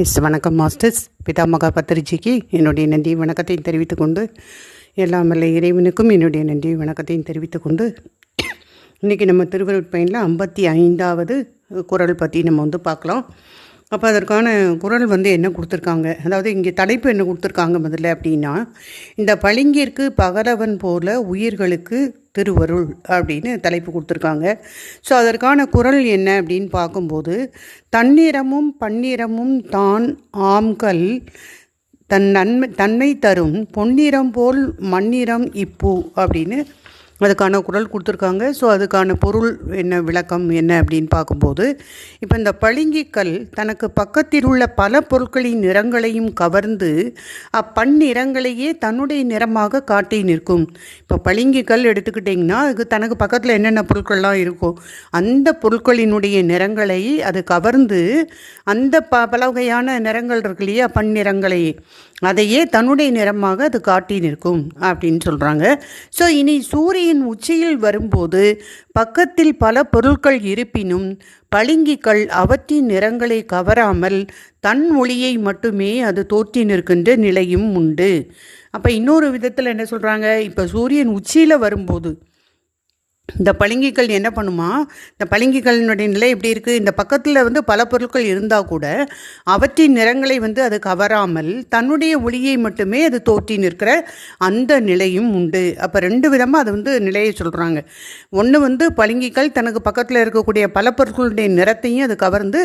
S வணக்கம் masters. Pitamaha பத்திரிஜிக்கு என்னுடைய நன்றி வணக்கத்தையும் தெரிவித்துக் கொண்டு எல்லாம் வல்ல இறைவனுக்கும் என்னுடைய நன்றி வணக்கத்தையும் தெரிவித்துக் கொண்டு இன்றைக்கி நம்ம திருவருட்பயனில் ஐம்பத்தி ஐந்தாவது குரல் பற்றி நம்ம வந்து பார்க்கலாம். அப்போ அதற்கான குரல் வந்து என்ன கொடுத்துருக்காங்க? அதாவது இங்கே தலைப்பு என்ன கொடுத்துருக்காங்க முதல்ல அப்படின்னா இந்த பளிங்கிற்கு பகலவன் போல உயிர்களுக்கு திருவருள் அப்படின்னு தலைப்பு கொடுத்துருக்காங்க. ஸோ அதற்கான குரல் என்ன அப்படின்னு பார்க்கும்போது தன்னிறமும் பன்னிறமும் தான் ஆம்கள் தன் நன்மை தன்மை தரும் பொன்னிறம் போல் மண்ணிறம் இப்பூ அப்படின்னு அதுக்கான குரல் கொடுத்துருக்காங்க. ஸோ அதுக்கான பொருள் என்ன விளக்கம் என்ன அப்படின்னு பார்க்கும்போது இப்போ இந்த பளிங்கிக்கல் தனக்கு பக்கத்தில் உள்ள பல பொருட்களின் நிறங்களையும் கவர்ந்து அப்பன்னிறங்களையே தன்னுடைய நிறமாக காட்டி நிற்கும். இப்போ பளிங்கிக்கல் எடுத்துக்கிட்டிங்கன்னா அதுக்கு தனக்கு பக்கத்தில் என்னென்ன பொருட்கள்லாம் இருக்கும் அந்த பொருட்களினுடைய நிறங்களை அது கவர்ந்து அந்த ப பல வகையான நிறங்கள் இருக்கு இல்லையா பன்னிறங்களையே அதையே தன்னுடைய நிறமாக அது காட்டி நிற்கும் அப்படின்னு சொல்கிறாங்க ஸோ இனி சூரியன் உச்சியில் வரும்போது பக்கத்தில் பல பொருட்கள் இருப்பினும் பளிங்கிகள் அவற்றின் நிறங்களை கவராமல் தன் ஒளியை மட்டுமே அது தோற்றி நிற்கின்ற நிலையும் உண்டு. அப்போ இன்னொரு விதத்தில் என்ன சொல்கிறாங்க இப்போ சூரியன் உச்சியில் வரும்போது இந்த பளிங்கிகள் என்ன பண்ணுமா? இந்த பளிங்கிகளினுடைய நிலை எப்படி இருக்குது இந்த பக்கத்தில் வந்து பல பொருட்கள் இருந்தால் கூட அவற்றின் நிறங்களை வந்து அது கவராமல் தன்னுடைய ஒளியை மட்டுமே அது தோற்றி நிற்கிற அந்த நிலையும் உண்டு. அப்போ ரெண்டு விதமாக அது வந்து நிலையை சொல்கிறாங்க ஒன்று வந்து பளிங்கிகள் தனக்கு பக்கத்தில் இருக்கக்கூடிய பல பொருட்களுடைய நிறத்தையும் அது கவர்ந்து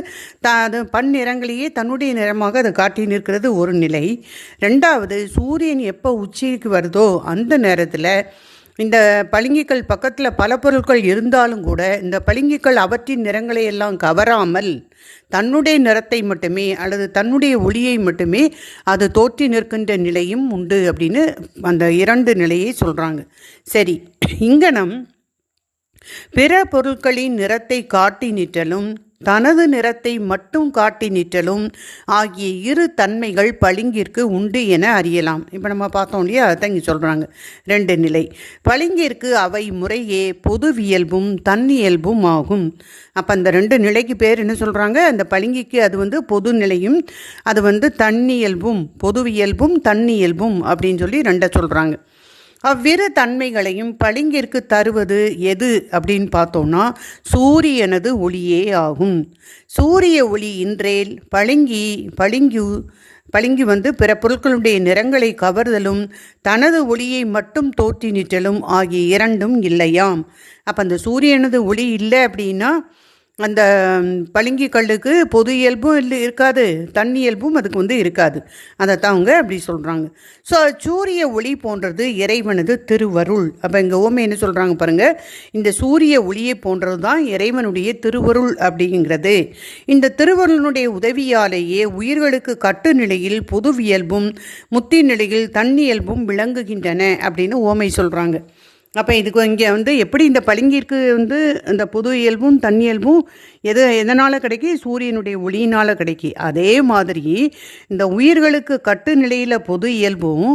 த அது பன் நிறங்களையே தன்னுடைய நிறமாக அது காட்டி நிற்கிறது ஒரு நிலை. ரெண்டாவது சூரியன் எப்போ உச்சிக்கு வருதோ அந்த நேரத்தில் இந்த பளிங்கிக்கல் பக்கத்தில் பல பொருட்கள் இருந்தாலும் கூட இந்த பளிங்கிக்கல் அவற்றின் நிறங்களை எல்லாம் கவராமல் தன்னுடைய நிறத்தை மட்டுமே அல்லது தன்னுடைய ஒளியை மட்டுமே அது தோற்றி நிற்கின்ற நிலையும் உண்டு அப்படின்னு அந்த இரண்டு நிலையை சொல்கிறாங்க சரி இங்கனம் பிற பொருட்களின் நிறத்தை காட்டி நிற்றலும் தனது நிறத்தை மட்டும் காட்டி நிற்றலும் ஆகிய இரு தன்மைகள் பளிங்கிற்கு உண்டு என அறியலாம். இப்போ நம்ம பார்த்தோம் இல்லையா? அதான் இங்கே சொல்கிறாங்க ரெண்டு நிலை. பளிங்கிற்கு அவை முறையே பொதுவியல்பும் தன்னியல்பும் ஆகும். அப்போ அந்த ரெண்டு நிலைக்கு பேர் என்ன சொல்கிறாங்க அந்த பளிங்கிக்கு அது வந்து பொது நிலையும் அது வந்து தன்னியல்பும் பொதுவியல்பும் தன்னியல்பும் அப்படின்னு சொல்லி ரெண்டை சொல்கிறாங்க அவ்விரு தன்மைகளையும் பளிங்கிற்கு தருவது எது அப்படின்னு பார்த்தோம்னா சூரியனது ஒளியே ஆகும். சூரிய ஒளி இன்றேல் பளிங்கி பளிங்கு பளிங்கி வந்து பிற பொருட்களுடைய நிறங்களை கவர்தலும் தனது ஒளியை மட்டும் தோற்றி நிற்றலும் ஆகிய இரண்டும் இல்லையாம். அப்போ அந்த சூரியனது ஒளி இல்லை அப்படின்னா அந்த பளிங்கி கல்லுக்கு பொது இயல்பும் இல்லை இருக்காது. தண்ணி இயல்பும் அதுக்கு வந்து இருக்காது. அதை தான் அவங்க அப்படி சொல்கிறாங்க ஸோ சூரிய ஒளி போன்றது இறைவனது திருவருள். அப்போ இங்கே ஓமை என்ன சொல்கிறாங்க பாருங்கள் இந்த சூரிய ஒளியை போன்றது தான் இறைவனுடைய திருவருள் அப்படிங்கிறது. இந்த திருவருளினுடைய உதவியாலேயே உயிர்களுக்கு கட்டு நிலையில் பொதுவியல்பும் முத்தி நிலையில் தன்னியல்பும் விளங்குகின்றன அப்படின்னு ஓமை சொல்கிறாங்க அப்போ இதுக்கு இங்கே வந்து எப்படி இந்த பளிங்கிற்கு வந்து இந்த பொது இயல்பும் தன்னியல்பும் எது எதனால் கிடைக்கி? சூரியனுடைய ஒளியினால் கிடைக்கி. அதே மாதிரி இந்த உயிர்களுக்கு கட்டு நிலையில் பொது இயல்பும்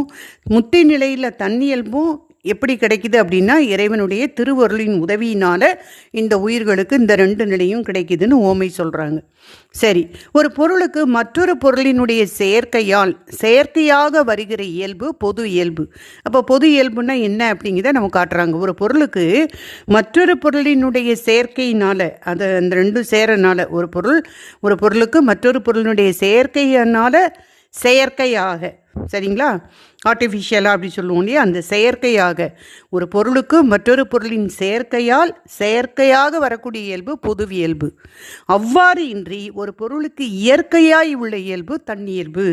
முத்தி நிலையில் தன்னியல்பும் எப்படி கிடைக்குது அப்படின்னா இறைவனுடைய திருவருளின் உதவியினால் இந்த உயிர்களுக்கு இந்த ரெண்டு நிலையும் கிடைக்குதுன்னு ஓமை சொல்கிறாங்க சரி ஒரு பொருளுக்கு மற்றொரு பொருளினுடைய செயற்கையால் செயற்கையாக வருகிற இயல்பு பொது இயல்பு. அப்போ பொது இயல்புனா என்ன அப்படிங்கிறத நம்ம காட்டுறாங்க. ஒரு பொருளுக்கு மற்றொரு பொருளினுடைய செயற்கையினால் அது அந்த ரெண்டும் சேரனால் ஒரு பொருள் ஒரு பொருளுக்கு மற்றொரு பொருளினுடைய செயற்கையினால் செயற்கையாக சரிங்களா? ஆர்டிஃபிஷியலாக அப்படி சொல்லுவோம் இல்லையா? அந்த செயற்கையாக. ஒரு பொருளுக்கு மற்றொரு பொருளின் செயற்கையால் செயற்கையாக வரக்கூடிய இயல்பு பொதுவியல்பு அவ்வாறு இன்றி ஒரு பொருளுக்கு இயற்கையாய் உள்ள இயல்பு தன்னியல்பு.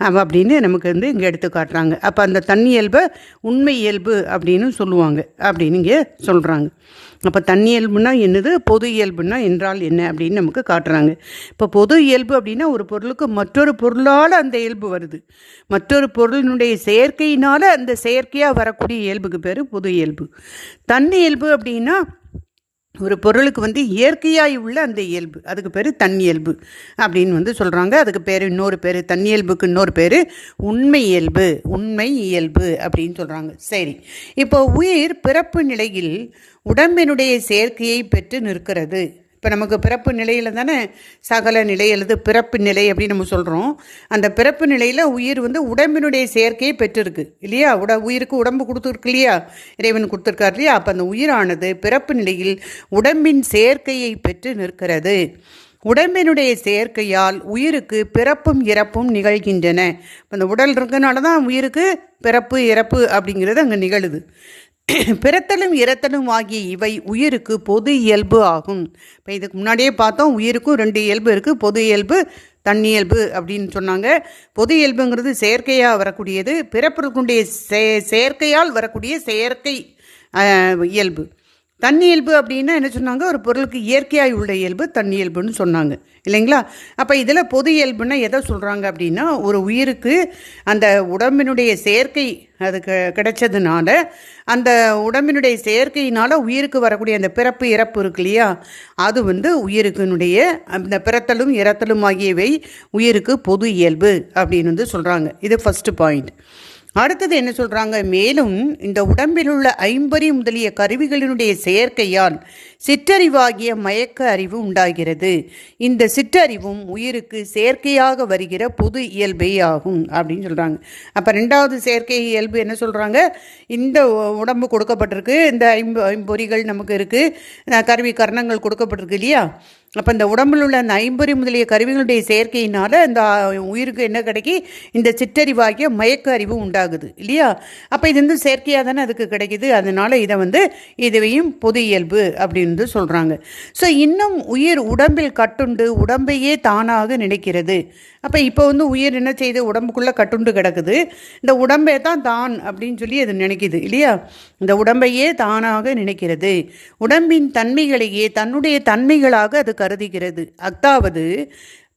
அப்படின்னு நமக்கு வந்து இங்கே எடுத்து காட்டுறாங்க. அப்போ அந்த தன்னியல்பை உண்மை இயல்பு அப்படின்னு சொல்லுவாங்க. அப்படின்னு இங்கே சொல்கிறாங்க அப்போ தன்னியல்புனா என்னது? பொது இயல்புனா என்றால் என்ன அப்படின்னு நமக்கு காட்டுறாங்க. இப்போ பொது இயல்பு அப்படின்னா ஒரு பொருளுக்கு மற்றொரு பொருளால் அந்த இயல்பு வருது. மற்றொரு பொருளினுடைய செயற்கையினால் அந்த செயற்கையாக வரக்கூடிய இயல்புக்கு பேர் பொது இயல்பு. தன்னியல்பு அப்படின்னா ஒரு பொருளுக்கு வந்து இயற்கையாய் உள்ள அந்த இயல்பு. அதுக்கு பேர் தன்னியல்பு அப்படின்னு வந்து சொல்கிறாங்க அதுக்கு பேர் இன்னொரு பேர் தன்னியல்புக்கு இன்னொரு பேர் உண்மை இயல்பு உண்மை இயல்பு அப்படின்னு சொல்கிறாங்க சரி. இப்போ உயிர் பிறப்பு நிலையில் உடம்பினுடைய சேர்க்கையை பெற்று நிற்கிறது. இப்போ நமக்கு பிறப்பு நிலையில் தானே சகல நிலை அல்லது பிறப்பு நிலை அப்படின்னு நம்ம சொல்கிறோம் அந்த பிறப்பு நிலையில் உயிர் வந்து உடம்பினுடைய செயற்கையை பெற்றிருக்கு. இல்லையா? உட உயிருக்கு உடம்பு கொடுத்துருக்கு இல்லையா? இறைவன் கொடுத்துருக்காரு இல்லையா? அப்போ அந்த உயிரானது பிறப்பு நிலையில் உடம்பின் செயற்கையை பெற்று நிற்கிறது. உடம்பினுடைய செயற்கையால் உயிருக்கு பிறப்பும் இறப்பும் நிகழ்கின்றன. இப்போ இந்த உடல் இருக்கனால தான் உயிருக்கு பிறப்பு இறப்பு அப்படிங்கிறது அங்கே நிகழுது. பிறத்தலும் இறத்தலும் ஆகிய இவை உயிருக்கு பொது இயல்பு ஆகும். இப்போ இதுக்கு முன்னாடியே பார்த்தோம் உயிருக்கும் ரெண்டு இயல்பு இருக்குது பொது இயல்பு தன்னியல்பு அப்படின்னு சொன்னாங்க. பொது இயல்புங்கிறது செயற்கையாக வரக்கூடியது. பிறப்பிற்குடைய செ செயற்கையால் வரக்கூடிய செயற்கை இயல்பு. தன்னியல்பு அப்படின்னா என்ன சொன்னாங்க? ஒரு பொருளுக்கு இயற்கையாய் உள்ள இயல்பு தன்னியல்புன்னு சொன்னாங்க. இல்லைங்களா? அப்போ இதில் பொது இயல்புன்னா எதை சொல்கிறாங்க அப்படின்னா ஒரு உயிருக்கு அந்த உடம்பினுடைய செயற்கை அது க கிடைச்சதுனால அந்த உடம்பினுடைய செயற்கையினால் உயிருக்கு வரக்கூடிய அந்த பிறப்பு இறப்பு இருக்கு இல்லையா? அது வந்து உயிருக்குனுடைய அந்த பிறத்தலும் இறத்தலும் ஆகியவை உயிருக்கு பொது இயல்பு அப்படின்னு வந்து சொல்கிறாங்க இது ஃபஸ்ட்டு பாயிண்ட் அடுத்தது என்ன சொல்கிறாங்க மேலும் இந்த உடம்பில் உள்ள ஐம்பரி முதலிய கருவிகளினுடைய செயற்கையால் சிற்றறிவாகிய மயக்க அறிவு உண்டாகிறது. இந்த சிற்றறிவும் உயிருக்கு செயற்கையாக வருகிற பொது இயல்பே ஆகும் அப்படின்னு சொல்கிறாங்க அப்போ ரெண்டாவது செயற்கை இயல்பு என்ன சொல்கிறாங்க இந்த உடம்பு கொடுக்கப்பட்டிருக்கு இந்த ஐம்பு ஐம்பொறிகள் நமக்கு இருக்குது கருவி கர்ணங்கள் கொடுக்கப்பட்டிருக்கு இல்லையா? அப்போ இந்த உடம்பில் உள்ள அந்த ஐம்பொறி முதலிய கருவிகளுடைய செயற்கையினால் இந்த உயிருக்கு என்ன கிடைக்கி? இந்த சிற்றறிவாகிய மயக்க அறிவு உண்டாகுது இல்லையா? அப்போ இது வந்து செயற்கையாக தானே அதுக்கு கிடைக்குது. அதனால் இதை வந்து இதுவையும் பொது இயல்பு அப்படின்னு சொல்கிறாங்க ஸோ இன்னும் உயிர் உடம்பில் கட்டுண்டு உடம்பையே தானாக நினைக்கிறது. அப்போ இப்போ வந்து உயிர் என்ன செய்யுது உடம்புக்குள்ளே கட்டுண்டு கிடக்குது. இந்த உடம்பே தான் தான் அப்படின்னு சொல்லி அது நினைக்கிது இல்லையா? இந்த உடம்பையே தானாக நினைக்கிறது. உடம்பின் தன்மைகளையே தன்னுடைய தன்மைகளாக அது கருதுகிறது. அதாவது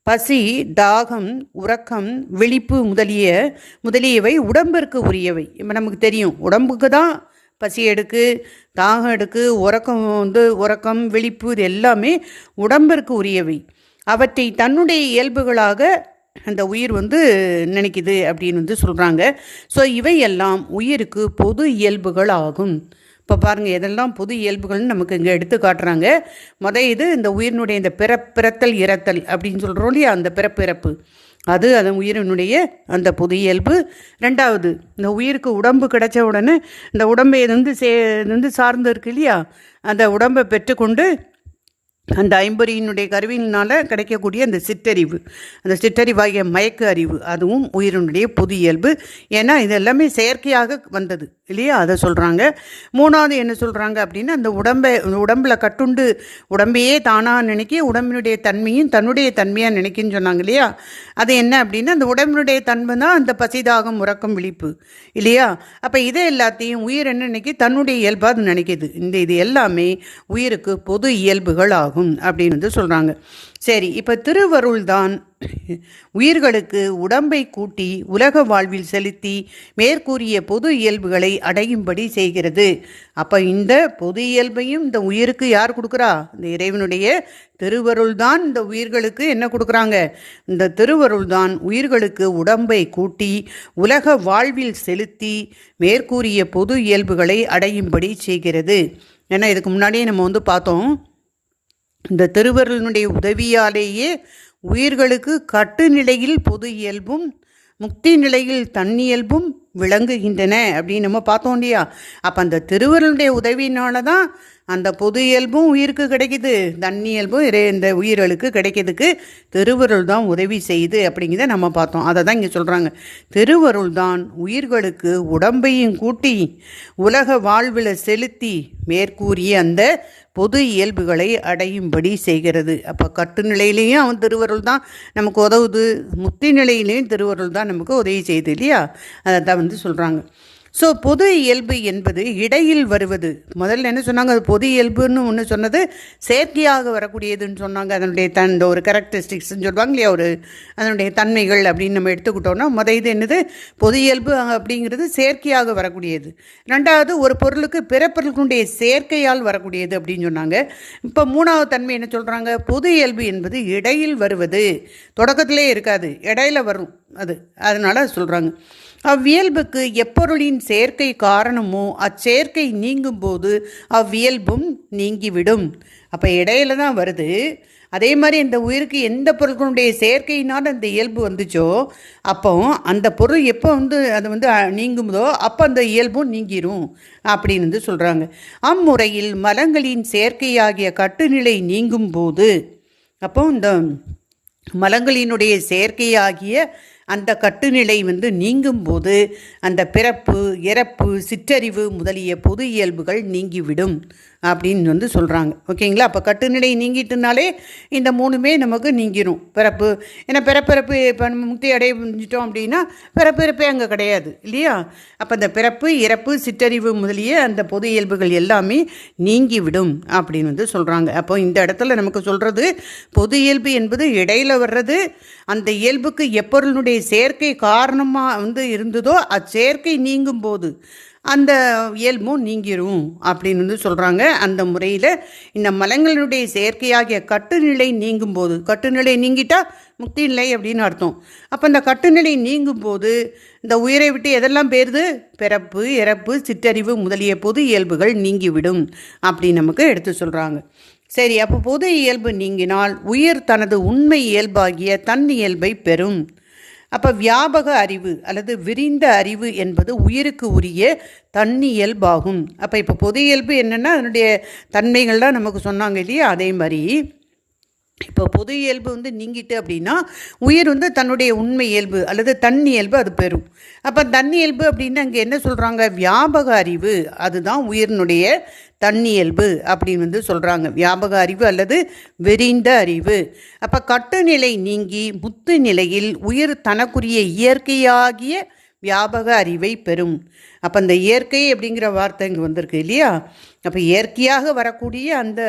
பசி தாகம் உறக்கம் விழிப்பு முதலிய முதலியவை உடம்பிற்கு உரியவை. இப்போ நமக்கு தெரியும் உடம்புக்கு தான் பசி எடுக்கு தாகம் எடுக்கு உறக்கம் வந்து உறக்கம் விழிப்பு இது எல்லாமே உடம்பிற்கு உரியவை. அவற்றை தன்னுடைய இயல்புகளாக அந்த உயிர் வந்து நினைக்குது அப்படின்னு வந்து சொல்கிறாங்க ஸோ இவையெல்லாம் உயிருக்கு பொது இயல்புகள் ஆகும் இப்போ பாருங்கள் எதெல்லாம் பொது இயல்புகள்னு நமக்கு இங்கே எடுத்து காட்டுறாங்க. முத இது இந்த உயிரினுடைய இந்த பிறப்பிறத்தல் இறத்தல் அப்படின்னு சொல்கிறோம் இல்லையா? அந்த பிறப்பிறப்பு. அது அந்த உயிரினுடைய அந்த பொது இயல்பு. ரெண்டாவது இந்த உயிருக்கு உடம்பு கிடைச்ச உடனே இந்த உடம்பை இது வந்து சே இது வந்து சார்ந்து இருக்கு இல்லையா? அந்த உடம்பை பெற்றுக்கொண்டு அந்த ஐம்பொறியினுடைய கருவியினால் கிடைக்கக்கூடிய அந்த சிற்றறிவு. அந்த சிற்றறிவாகிய மயக்க அறிவு அதுவும் உயிரினுடைய பொது இயல்பு. ஏன்னா இது எல்லாமே செயற்கையாக வந்தது இல்லையா? அதை சொல்கிறாங்க மூணாவது என்ன சொல்கிறாங்க அப்படின்னா அந்த உடம்பை உடம்பில் கட்டுண்டு உடம்பையே தானாக நினைக்கி உடம்பினுடைய தன்மையும் தன்னுடைய தன்மையாக நினைக்குன்னு சொன்னாங்க இல்லையா? அது என்ன அப்படின்னா அந்த உடம்பினுடைய தன்மை தான் அந்த பசிதாகம் உறக்கம் விழிப்பு இல்லையா? அப்போ இதை எல்லாத்தையும் உயிர் என்ன நினைக்கி தன்னுடைய இயல்பாக அது நினைக்கிது. இந்த இது எல்லாமே உயிருக்கு பொது இயல்புகள் ஆகும். அப்படின்னு வந்து சொல்கிறாங்க சரி இப்போ திருவருள் தான் உயிர்களுக்கு உடம்பை கூட்டி உலக வாழ்வில் செலுத்தி மேற்கூறிய பொது இயல்புகளை அடையும்படி செய்கிறது. அப்போ இந்த பொது இயல்பையும் இந்த உயிருக்கு யார் கொடுக்குறா? இந்த இறைவனுடைய திருவருள் தான் இந்த உயிர்களுக்கு என்ன கொடுக்குறாங்க? இந்த திருவருள் தான் உயிர்களுக்கு உடம்பை கூட்டி உலக வாழ்வில் செலுத்தி மேற்கூறிய பொது இயல்புகளை அடையும்படி செய்கிறது. ஏன்னா இதுக்கு முன்னாடியே நம்ம வந்து பார்த்தோம் இந்த திருவருளினுடைய உதவியாலேயே உயிர்களுக்கு கட்டுநிலையில் பொது இயல்பும் முக்தி நிலையில் தன்னியல்பும் விளங்குகின்றன அப்படின்னு நம்ம பார்த்தோம் இல்லையா? அப்போ அந்த திருவருளுடைய உதவியினால தான் அந்த பொது இயல்பும் உயிருக்கு கிடைக்குது. தன்னியல்பும் இயல்பும் இந்த உயிர்களுக்கு கிடைக்கிறதுக்கு திருவருள் தான் உதவி செய்யுது அப்படிங்கிறத நம்ம பார்த்தோம். அதை தான் இங்கே சொல்கிறாங்க திருவருள் தான் உயிர்களுக்கு உடம்பையும் கூட்டி உலக வாழ்வில் செலுத்தி மேற்கூறிய அந்த பொது இயல்புகளை அடையும்படி செய்கிறது. அப்போ கட்டுநிலையிலையும் அவன் திருவருள் தான். நமக்கு உதவுது. முத்தி நிலையிலையும் திருவருள் தான் நமக்கு உதவி செய்யுது இல்லையா? அதை தான் வந்து சொல்கிறாங்க ஸோ பொது இயல்பு என்பது இடையில் வருவது. முதல்ல என்ன சொன்னாங்க? அது பொது இயல்புன்னு ஒன்று சொன்னது செயற்கையாக வரக்கூடியதுன்னு சொன்னாங்க. அதனுடைய தன் இந்த ஒரு கேரக்டரிஸ்டிக்ஸ்ன்னு சொல்லுவாங்க இல்லையா? ஒரு அதனுடைய தன்மைகள் அப்படின்னு நம்ம எடுத்துக்கிட்டோம்னா முத இது என்னது? பொது இயல்பு அப்படிங்கிறது செயற்கையாக வரக்கூடியது. ரெண்டாவது ஒரு பொருளுக்கு பிற பொருளுடைய செயற்கையால் வரக்கூடியது அப்படின்னு சொன்னாங்க. இப்போ மூணாவது தன்மை என்ன சொல்கிறாங்க பொது இயல்பு என்பது இடையில் வருவது. தொடக்கத்திலே இருக்காது. இடையில வரும். அது அதனால் சொல்கிறாங்க அவ்வியல்புக்கு எப்பொருளின் சேர்க்கை காரணமோ அச்சேர்க்கை நீங்கும்போது அவ்வியல்பும் நீங்கிவிடும். அப்போ இடையில தான் வருது. அதே மாதிரி இந்த உயிருக்கு எந்த பொருட்களுடைய சேர்க்கையினால் அந்த இயல்பு வந்துச்சோ அப்போ அந்த பொருள் எப்போ வந்து அது வந்து அஹ், நீங்கும்போதோ அப்போ அந்த இயல்பும் நீங்கிரும் அப்படின்னு வந்து சொல்கிறாங்க அம்முறையில் மலங்களின் சேர்க்கையாகிய கட்டுநிலை நீங்கும் போது அப்போ இந்த மலங்களினுடைய செயற்கையாகிய அந்த கட்டுநிலை வந்து நீங்கும்போது அந்த பிறப்பு இறப்பு சிற்றறிவு முதலிய பொது இயல்புகள் நீங்கிவிடும். அப்படின்னு வந்து சொல்கிறாங்க ஓகேங்களா? அப்போ கட்டுநிலை நீங்கிட்டுனாலே இந்த மூணுமே நமக்கு நீங்கிடும் பிறப்பு. ஏன்னா பிறப்பிறப்பு இப்போ நம்ம முக்தி அடைஞ்சிட்டோம் அப்படின்னா பிறப்பிறப்பே அங்கே கிடையாது. இல்லையா? அப்போ அந்த பிறப்பு இறப்பு சிற்றறிவு முதலிய அந்த பொது இயல்புகள் எல்லாமே நீங்கிவிடும் அப்படின்னு வந்து சொல்கிறாங்க அப்போ இந்த இடத்துல நமக்கு சொல்கிறது பொது இயல்பு என்பது இடையில வர்றது அந்த இயல்புக்கு எப்பொருளுடைய சேர்க்கை காரணமாக வந்து இருந்ததோ அச்சேர்க்கை நீங்கும் போது அந்த இயல்பும் நீங்கிரும் அப்படின்னு வந்து சொல்கிறாங்க அந்த முறையில் இந்த மலங்களுடைய செயற்கையாகிய கட்டுநிலை நீங்கும் போது கட்டுநிலை நீங்கிட்டால் முக்தி நிலை அப்படின்னு அர்த்தம். அப்போ இந்த கட்டுநிலை நீங்கும் போது இந்த உயிரை விட்டு எதெல்லாம் பேருது? பிறப்பு இறப்பு சிற்றறிவு முதலிய பொது இயல்புகள் நீங்கிவிடும் அப்படின்னு நமக்கு எடுத்து சொல்கிறாங்க சரி அப்போ பொது இயல்பு நீங்கினால் உயிர் தனது உண்மை இயல்பாகிய தன் இயல்பை பெறும். அப்போ வியாபக அறிவு அல்லது விரிந்த அறிவு என்பது உயிருக்கு உரிய தன்னியல்பாகும். அப்போ இப்போ பொது இயல்பு என்னென்னா அதனுடைய தன்மைகள்லாம் நமக்கு சொன்னாங்க இல்லையா? அதே மாதிரி இப்போ பொது இயல்பு வந்து நீங்கிட்டு அப்படின்னா உயிர் வந்து தன்னுடைய உண்மை இயல்பு அல்லது தன் இயல்பு அது பெறும். அப்போ தன் இயல்பு அப்படின்னு அங்கே என்ன சொல்கிறாங்க வியாபக அறிவு அதுதான் உயிரினுடைய தன்னியல்பு அப்படின்னு வந்து சொல்கிறாங்க வியாபக அறிவு அல்லது விரிந்த அறிவு. அப்போ கட்டுநிலை நீங்கி முத்து நிலையில் உயிர் தனக்குரிய இயற்கையாகிய வியாபக அறிவை பெறும். அப்போ அந்த இயற்கை அப்படிங்கிற வார்த்தை இங்கே வந்திருக்கு இல்லையா? அப்போ இயற்கையாக வரக்கூடிய அந்த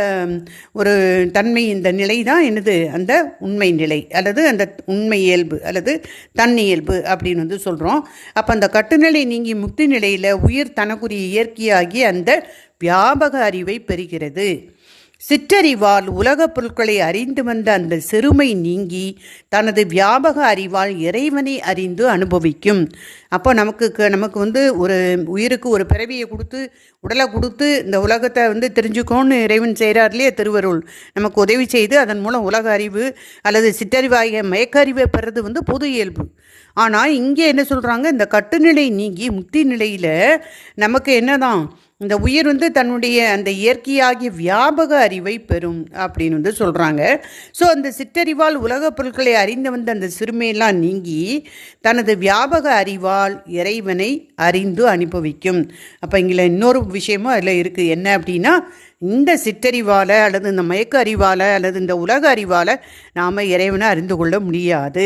ஒரு தன்மை இந்த நிலை தான் என்னது? அந்த உண்மை நிலை அல்லது அந்த உண்மை இயல்பு அல்லது தன்னியல்பு அப்படின்னு வந்து சொல்கிறோம் அப்போ அந்த கட்டுநிலை நீங்கி முக்தி நிலையில் உயிர் தனக்குரிய இயற்கையாகி அந்த வியாபக அறிவை பெறுகிறது. சிற்றறிவால் உலகப் பொருட்களை அறிந்து வந்த அந்த சிறுமை நீங்கி தனது வியாபக அறிவால் இறைவனை அறிந்து அனுபவிக்கும். அப்போ நமக்கு நமக்கு வந்து ஒரு உயிருக்கு ஒரு பிறவியை கொடுத்து உடலை கொடுத்து இந்த உலகத்தை வந்து தெரிஞ்சுக்கோன்னு இறைவன் செய்கிறார் இல்லையா திருவருள். நமக்கு உதவி செய்து அதன் மூலம் உலக அறிவு அல்லது சிற்றறிவாகிய மயக்க அறிவை பெறது வந்து பொது இயல்பு. ஆனால் இங்கே என்ன சொல்கிறாங்க இந்த கட்டுநிலை நீங்கி முக்தி நிலையில் நமக்கு என்னதான்? இந்த உயிர் வந்து தன்னுடைய அந்த இயற்கையாகிய வியாபக அறிவை பெறும் அப்படின்னு வந்து சொல்கிறாங்க ஸோ அந்த சிற்றறிவால் உலகப் பொருட்களை அறிந்து வந்த அந்த சிறுமையெல்லாம் நீங்கி தனது வியாபக அறிவால் இறைவனை அறிந்து அனுபவிக்கும். அப்போ இங்கே இன்னொரு விஷயமும் அதில் இருக்குது என்ன அப்படின்னா இந்த சிற்றறிவால் அல்லது இந்த மயக்க அறிவால் அல்லது இந்த உலக அறிவால் நாம் இறைவனை அறிந்து கொள்ள முடியாது.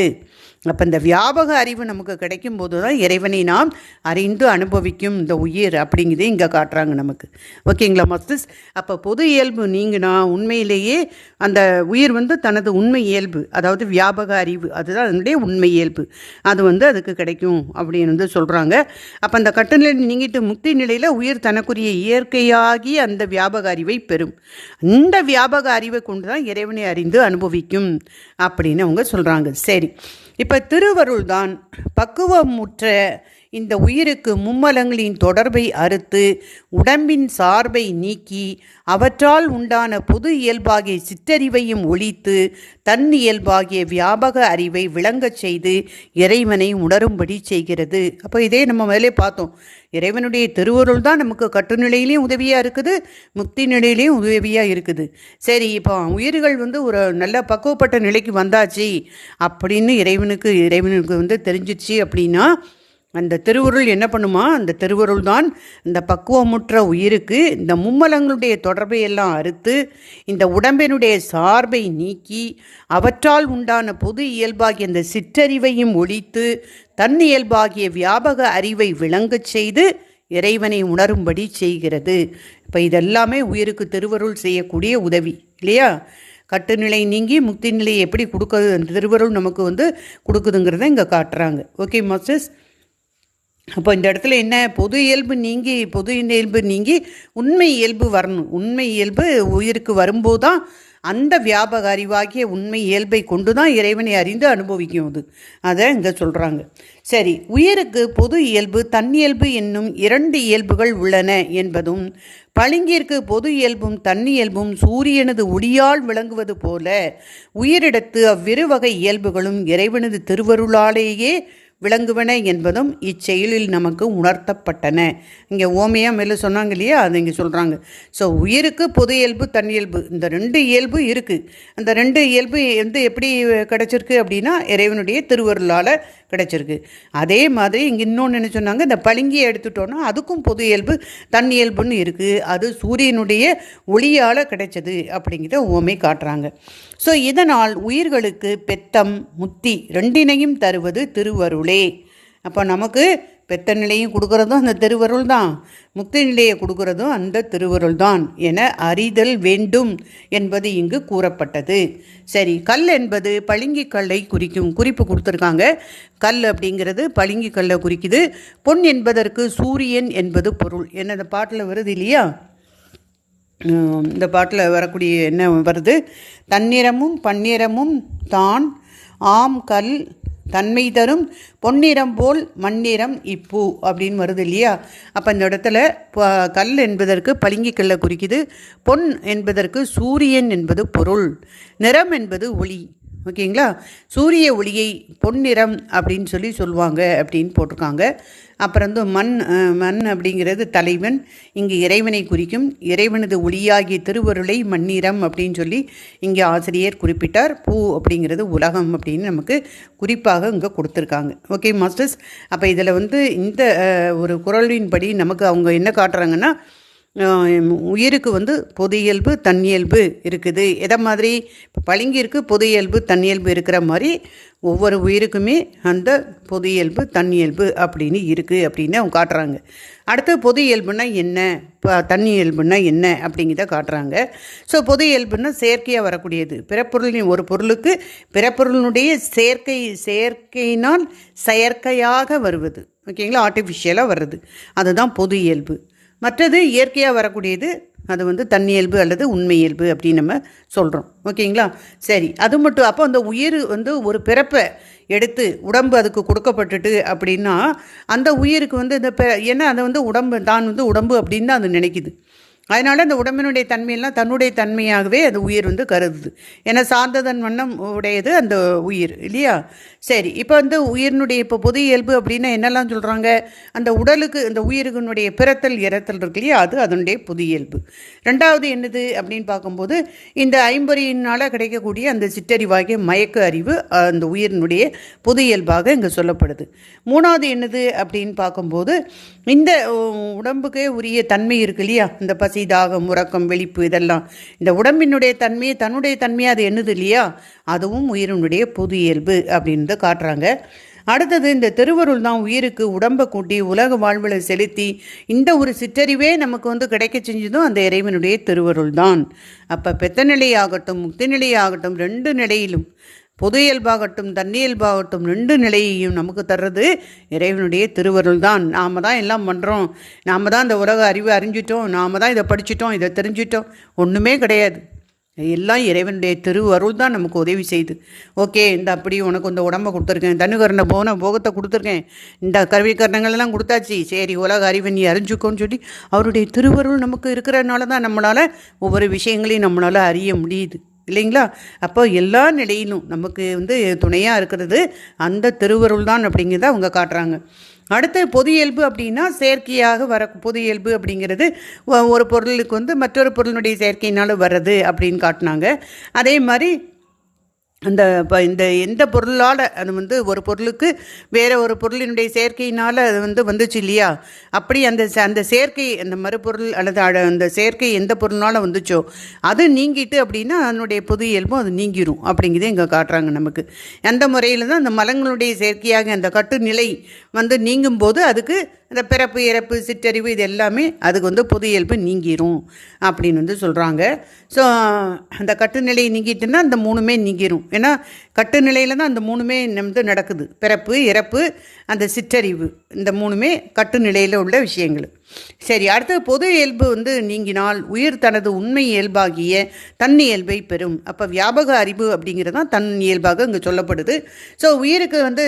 அப்போ இந்த வியாபக அறிவு நமக்கு கிடைக்கும் போது தான் இறைவனை நாம் அறிந்து அனுபவிக்கும் இந்த உயிர் அப்படிங்கிறதே இங்கே காட்டுறாங்க நமக்கு. ஓகேங்களா மஸ்திஸ் அப்போ பொது இயல்பு நீங்கினா உண்மையிலேயே அந்த உயிர் வந்து தனது உண்மை இயல்பு அதாவது வியாபக அறிவு அதுதான் அதனுடைய உண்மை இயல்பு. அது வந்து அதுக்கு கிடைக்கும் அப்படின்னு வந்து சொல்கிறாங்க அப்போ அந்த கட்டுநிலை நீங்கிட்டு முக்தி நிலையில் உயிர் தனக்குரிய இயற்கையாகி அந்த வியாபக அறிவு பெறும். அந்த வியாபக அறிவை கொண்டு தான் இறைவனை அறிந்து அனுபவிக்கும் அப்படின்னு அவங்க சொல்கிறாங்க சரி இப்போ திருவருள் தான் பக்குவமுற்ற இந்த உயிருக்கு மும்மலங்களின் தொடர்பை அறுத்து உடம்பின் சார்பை நீக்கி அவற்றால் உண்டான பொது இயல்பாகிய சிற்றறிவையும் ஒழித்து தன் இயல்பாகிய வியாபக அறிவை விளங்கச் செய்து இறைவனை உணரும்படி செய்கிறது. அப்போ இதே நம்ம மேலே பார்த்தோம். இறைவனுடைய திருவருள் தான் நமக்கு கட்டுநிலையிலையும் உதவியாக இருக்குது முக்தி நிலையிலையும் உதவியாக இருக்குது. சரி இப்போ உயிர்கள் வந்து ஒரு நல்ல பக்குவப்பட்ட நிலைக்கு வந்தாச்சு. அப்படின்னு இறைவனுக்கு இறைவனுக்கு வந்து தெரிஞ்சிச்சு அப்படின்னா அந்த திருவுருள் என்ன பண்ணுமா? அந்த திருவுருள் தான் இந்த பக்குவமுற்ற உயிருக்கு இந்த மும்மலங்களுடைய தொடர்பை எல்லாம் அறுத்து இந்த உடம்பினுடைய சார்பை நீக்கி அவற்றால் உண்டான பொது இயல்பாகிய அந்த சிற்றறிவையும் ஒழித்து தன் இயல்பாகிய வியாபக அறிவை விளங்கச் செய்து இறைவனை உணரும்படி செய்கிறது. இப்போ இதெல்லாமே உயிருக்கு திருவருள் செய்யக்கூடிய உதவி இல்லையா? கட்டுநிலை நீங்கி முக்தி நிலையை எப்படி கொடுக்க அந்த திருவருள் நமக்கு வந்து கொடுக்குதுங்கிறத இங்கே காட்டுறாங்க. ஓகே மாஸ்டர்ஸ் அப்போ இந்த இடத்துல என்ன? பொது இயல்பு நீங்கி பொது இயல்பு நீங்கி உண்மை இயல்பு வரணும். உண்மை இயல்பு உயிருக்கு வரும்போது தான் அந்த வியாபக அறிவாகிய உண்மை இயல்பை கொண்டு தான் இறைவனை அறிந்து அனுபவிக்கும் அது. அதை இங்கே சொல்கிறாங்க சரி உயிருக்கு பொது இயல்பு தன்னியல்பு என்னும் இரண்டு இயல்புகள் உள்ளன என்பதும் பளிங்கிற்கு பொது இயல்பும் தன்னியல்பும் சூரியனது ஒளியால் விளங்குவது போல உயிரிடத்து அவ்விரு வகை இயல்புகளும் இறைவனது திருவருளாலேயே விளங்குவன என்பதும் இச்செயலில் நமக்கு உணர்த்தப்பட்டன. இங்கே ஓமையாக மேலே சொன்னாங்க இல்லையா? அது இங்கே சொல்கிறாங்க ஸோ உயிருக்கு பொது இயல்பு தன்னியல்பு இந்த ரெண்டு இயல்பு இருக்குது அந்த ரெண்டு இயல்பு வந்து எப்படி கிடச்சிருக்கு அப்படின்னா இறைவனுடைய திருவருளால் கிடச்சிருக்கு. அதே மாதிரி இங்கே இன்னொன்று என்ன சொன்னாங்க? இந்த பளிங்கியை எடுத்துட்டோன்னா அதுக்கும் பொது இயல்பு தன் இயல்புன்னு இருக்குது அது சூரியனுடைய ஒளியால் கிடைச்சது அப்படிங்கிறத ஓமை காட்டுறாங்க. ஸோ இதனால் உயிர்களுக்கு பெத்தம் முத்தி ரெண்டினையும் தருவது திருவருளே. அப்போ நமக்கு பெத்த நிலையும் கொடுக்கறதும் அந்த திருவருள் தான். முக்தி நிலையை கொடுக்கறதும் அந்த திருவருள் தான் என அறிதல் வேண்டும் என்பது இங்கு கூறப்பட்டது. சரி கல் என்பது பளிங்கி கல்லை குறிக்கும் குறிப்பு கொடுத்துருக்காங்க. கல் அப்படிங்கிறது பளிங்கி கல்லை குறிக்குது. பொன் என்பதற்கு சூரியன் என்பது பொருள். என்ன அந்த பாட்டில் வருது இல்லையா? இந்த பாட்டில் வரக்கூடிய என்ன வருது? தன்னிறமும் பன்னிறமும் தான் ஆம் கல் தன்மை தரும் பொன்னிறம் போல் மண்ணிறம் இப்பூ அப்படின்னு வருது இல்லையா? அப்போ இந்த இடத்துல கல் என்பதற்கு பளிங்கி கல்லை குறிக்குது. பொன் என்பதற்கு சூரியன் என்பது பொருள். நிறம் என்பது ஒளி. ஓகேங்களா? சூரிய ஒளியை பொன்னிறம் அப்படின்னு சொல்லி சொல்லுவாங்க அப்படின்னு போட்டிருக்காங்க. அப்புறம் வந்து மண் மண் அப்படிங்கிறது தலைவன். இங்கே இறைவனை குறிக்கும். இறைவனது ஒளியாகிய திருவருளை மண்ணிறம் அப்படின்னு சொல்லி இங்கே ஆசிரியர் குறிப்பிட்டார். பூ அப்படிங்கிறது உலகம் அப்படின்னு நமக்கு குறிப்பாக இங்கே கொடுத்துருக்காங்க. Okay masters. அப்போ இதில் வந்து இந்த ஒரு குரலின்படி நமக்கு அவங்க என்ன காட்டுறாங்கன்னா உயிருக்கு வந்து பொது இயல்பு தன்னியல்பு இருக்குது. எதை மாதிரி? இப்போ பளிங்கிற்கு பொது இயல்பு தன்னியல்பு இருக்கிற மாதிரி ஒவ்வொரு உயிருக்குமே அந்த பொது இயல்பு தன்னியல்பு அப்படின்னு இருக்குது அப்படின்னு அவங்க காட்டுறாங்க. அடுத்து பொது இயல்புனா என்ன? இப்போ தனி இயல்புனா என்ன அப்படிங்கிறத காட்டுறாங்க. ஸோ பொது இயல்புன்னா செயற்கையாக வரக்கூடியது. பிறப்பொருளின் ஒரு பொருளுக்கு பிறப்பொருளினுடைய செயற்கை செயற்கையினால் செயற்கையாக வருவது. ஓகேங்களா? ஆர்டிஃபிஷியலாக வர்றது. அதுதான் பொது இயல்பு. மற்றது இயற்கையாக வரக்கூடியது அது வந்து தன்னியல்பு அல்லது உண்மை இயல்பு அப்படின்னு நம்ம சொல்கிறோம் ஓகேங்களா? சரி அது மட்டும் அப்போ அந்த உயிர் வந்து ஒரு பிறப்பை எடுத்து உடம்பு அதுக்கு கொடுக்கப்பட்டுட்டு அப்படின்னா அந்த உயிருக்கு வந்து இந்த ஏன்னா அதை வந்து உடம்பு தான் வந்து உடம்பு அப்படின்னு தான் அது நினைக்குது. அதனால் அந்த உடம்பினுடைய தன்மையெல்லாம் தன்னுடைய தன்மையாகவே அது உயிர் வந்து கருதுது. ஏன்னா சார்ந்ததன் வண்ணம் உடையது அந்த உயிர் இல்லையா? சரி இப்போ வந்து உயிரினுடைய இப்போ பொது இயல்பு அப்படின்னா என்னெல்லாம் சொல்கிறாங்க அந்த உடலுக்கு அந்த உயிருக்குனுடைய பிறத்தல் இறத்தல் இருக்கு இல்லையா? அது அதனுடைய பொது இயல்பு. ரெண்டாவது என்னது அப்படின்னு பார்க்கும்போது இந்த ஐம்பொறியினால் கிடைக்கக்கூடிய அந்த சிற்றறிவாகிய மயக்க அறிவு அந்த உயிரினுடைய பொது இயல்பாக இங்கே சொல்லப்படுது. மூணாவது என்னது அப்படின்னு பார்க்கும்போது இந்த உடம்புக்கே உரிய தன்மை இருக்கு இல்லையா? இந்த பச தாகம் உறக்கம் வெளிப்பு இதெல்லாம். இந்த உடம்பினுடைய தன்மையை தன்னுடைய தன்மையை அது என்னது இல்லையா? அதுவும் உயிரினுடைய பொது இயல்பு அப்படின்னு காட்டுறாங்க. அடுத்தது இந்த திருவருள் தான் உயிருக்கு உடம்பை கூட்டி உலக வாழ்வில் செலுத்தி இந்த ஒரு சிற்றறிவே நமக்கு வந்து கிடைக்க செஞ்சதும் அந்த இறைவனுடைய திருவருள் தான். அப்போ பெத்த நிலையாகட்டும் முக்தி நிலையாகட்டும் ரெண்டு நிலையிலும் பொது இயல்பாகட்டும் தன்னியல்பாகட்டும் ரெண்டு நிலையையும் நமக்கு தர்றது இறைவனுடைய திருவருள் தான் நாம் தான் எல்லாம் பண்ணுறோம் நாம் தான் இந்த உலக அறிவை அறிஞ்சிட்டோம். நாம் தான் இதை படிச்சிட்டோம் இதை தெரிஞ்சிட்டோம். ஒன்றுமே கிடையாது. எல்லாம் இறைவனுடைய திருவருள் தான் நமக்கு உதவி செய்யுது ஓகே இந்த அப்படி உனக்கு இந்த உடம்பை கொடுத்துருக்கேன் தனுகரண போன போகத்தை கொடுத்துருக்கேன். இந்த கருவிக்கரணங்கள்லாம் கொடுத்தாச்சு. சரி உலக அறிவை நீ அறிஞ்சுக்கோன்னு சொல்லி அவருடைய திருவருள் நமக்கு இருக்கிறதுனால தான் நம்மளால் ஒவ்வொரு விஷயங்களையும் நம்மளால் அறிய முடியுது. இல்லைங்களா? அப்போ எல்லா நிலையிலும் நமக்கு வந்து துணையாக இருக்கிறது அந்த திருவருள் தான் அப்படிங்கிறத அவங்க காட்டுறாங்க. அடுத்து பொது இயல்பு அப்படின்னா செயற்கையாக வர பொது இயல்பு அப்படிங்கிறது ஒரு பொருளுக்கு வந்து மற்றொரு பொருளினுடைய செயற்கையினாலும் வர்றது அப்படின்னு காட்டினாங்க. அதே மாதிரி அந்த இப்போ இந்த எந்த பொருளால் அது வந்து ஒரு பொருளுக்கு வேற ஒரு பொருளினுடைய செயற்கையினால் அது வந்து வந்துச்சு இல்லையா? அப்படி அந்த அந்த செயற்கை அந்த மறுபொருள் அல்லது அட- அந்த செயற்கை எந்த பொருள்னால வந்துச்சோ அது நீங்கிட்டு அப்படின்னா அதனுடைய பொது இயல்பும் அது நீங்கிரும் அப்படிங்கிறத இங்கே காட்டுறாங்க நமக்கு. அந்த முறையில் தான் அந்த மலங்களுடைய செயற்கையாக அந்த கட்டுநிலை வந்து நீங்கும் போது அதுக்கு அந்த பிறப்பு இறப்பு சிற்றறிவு இது எல்லாமே அதுக்கு வந்து பொது இயல்பு நீங்கிரும் அப்படின்னு வந்து சொல்கிறாங்க ஸோ அந்த கட்டுநிலை நீங்கிட்டுன்னா அந்த மூணுமே நீங்கிரும். ஏன்னா கட்டுநிலையில் தான் அந்த மூணுமே வந்து நடக்குது. பிறப்பு இறப்பு அந்த சிற்றறிவு. இந்த மூணுமே கட்டுநிலையில் உள்ள விஷயங்கள். சரி அடுத்தது பொது இயல்பு வந்து நீங்கினால் உயிர் தனது உண்மை இயல்பாகிய தன் இயல்பை பெறும். அப்போ வியாபக அறிவு அப்படிங்கிறது தான் தன் இயல்பாக இங்கே சொல்லப்படுது. ஸோ உயிருக்கு வந்து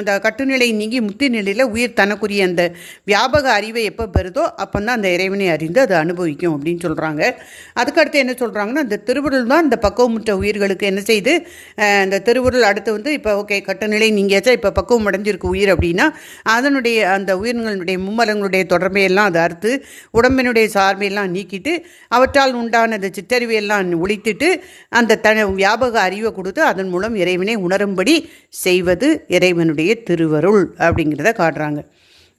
அந்த கட்டுநிலை நீங்கி முத்தி நிலையில் உயிர் தனக்குரிய அந்த வியாபக அறிவை எப்போ பெறுதோ அப்போ தான் அந்த இறைவனை அறிந்து அதை அனுபவிக்கும் அப்படின்னு சொல்கிறாங்க அதுக்கடுத்து என்ன சொல்கிறாங்கன்னா இந்த திருவுருள் தான் இந்த பக்குவமுற்ற உயிர்களுக்கு என்ன செய்து அந்த இந்த திருவுருள் அடுத்து வந்து இப்போ ஓகே கட்டுநிலை நீங்கியாச்சா இப்போ பக்குவம் அடைஞ்சிருக்கு உயிர் அப்படின்னா அதனுடைய அந்த உயிரினங்களுடைய மும்மலங்களுடைய தொடர்பையெல்லாம் அதை அறுத்து உடம்பினுடைய சார்பையெல்லாம் நீக்கிட்டு அவற்றால் உண்டான அந்த சித்தறிவையெல்லாம் ஒழித்துட்டு அந்த த வியாபக அறிவை கொடுத்து அதன் மூலம் இறைவனை உணரும்படி செய்வது இறைவனுடைய திருவருள் அப்படிங்கிறத காட்டுறாங்க.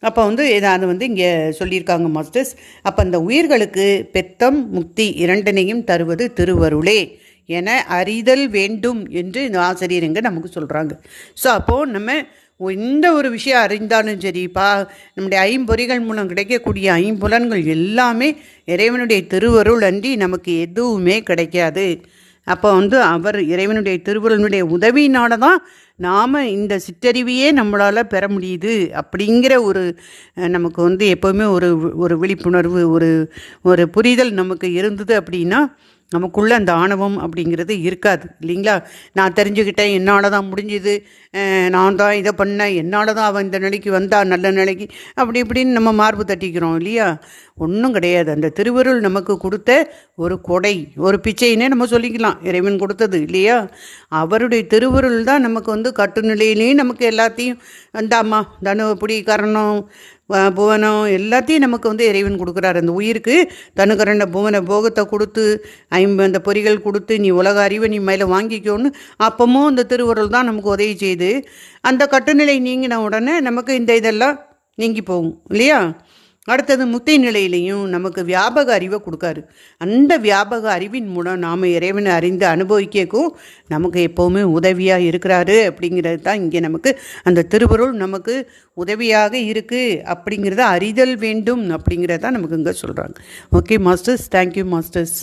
அப்போ வந்து ஏதாவது வந்து இங்கே சொல்லியிருக்காங்க மாஸ்டர்ஸ். அப்போ அந்த உயிர்களுக்கு பெத்தம் முக்தி இரண்டனையும் தருவது திருவருளே என அறிதல் வேண்டும் என்று இந்த ஆசிரியர் நமக்கு சொல்கிறாங்க ஸோ அப்போது நம்ம எந்த ஒரு விஷயம் அறிந்தாலும் சரி பா நம்முடைய ஐம்பொறிகள் மூலம் கிடைக்கக்கூடிய ஐம்புலன்கள் எல்லாமே இறைவனுடைய திருவருள் அன்றி நமக்கு எதுவுமே கிடைக்காது. அப்போ வந்து அவர் இறைவனுடைய திருவருளுடைய உதவியினால தான் நாம் இந்த சிற்றறிவையே நம்மளால் பெற முடியுது அப்படிங்கிற ஒரு நமக்கு வந்து எப்போவுமே ஒரு ஒரு விழிப்புணர்வு ஒரு ஒரு புரிதல் நமக்கு இருந்தது அப்படின்னா நமக்குள்ள அந்த ஆணவம் அப்படிங்கிறது இருக்காது இல்லைங்களா? நான் தெரிஞ்சுக்கிட்டேன் என்னால் தான் முடிஞ்சுது நான் தான் இதை பண்ணேன் என்னால் தான் அவன் இந்த நிலைக்கு வந்தா நல்ல நிலைக்கு அப்படி இப்படின்னு நம்ம மார்பு தட்டிக்கிறோம் இல்லையா? ஒன்றும் கிடையாது. அந்த திருவருள் நமக்கு கொடுத்த ஒரு கொடை ஒரு பிச்சைன்னே நம்ம சொல்லிக்கலாம் இறைவன் கொடுத்தது இல்லையா? அவருடைய திருவருள் தான் நமக்கு வந்து கட்டுநிலையிலையும் நமக்கு எல்லாத்தையும் வந்தாம்மா தனு பிடி கரணம் புவனம் எல்லாத்தையும் நமக்கு வந்து இறைவன் கொடுக்குறாரு. அந்த உயிருக்கு தனுகரண புவன போகத்தை கொடுத்து ஐம்ப அந்த பொறிகள் கொடுத்து நீ உலக அறிவை நீ மேலே வாங்கிக்கோன்னு அப்பமும் அந்த திருவருள் தான் நமக்கு உதவி செய்து அந்த கட்டுநிலை நீங்கின உடனே நமக்கு இந்த இதெல்லாம் நீங்கி போகும் இல்லையா? அடுத்தது முத்தை நிலையிலையும் நமக்கு வியாபக அறிவை கொடுக்காரு. அந்த வியாபக அறிவின் மூலம் நாம் இறைவனை அறிந்து அனுபவிக்கக்கும் நமக்கு எப்போவுமே உதவியாக இருக்கிறாரு அப்படிங்கிறது தான் இங்கே நமக்கு அந்த திருவருள் நமக்கு உதவியாக இருக்குது அப்படிங்கிறத அறிதல் வேண்டும் அப்படிங்கிறதான் நமக்கு இங்கே சொல்கிறாங்க ஓகே மாஸ்டர்ஸ் தேங்க்யூ மாஸ்டர்ஸ்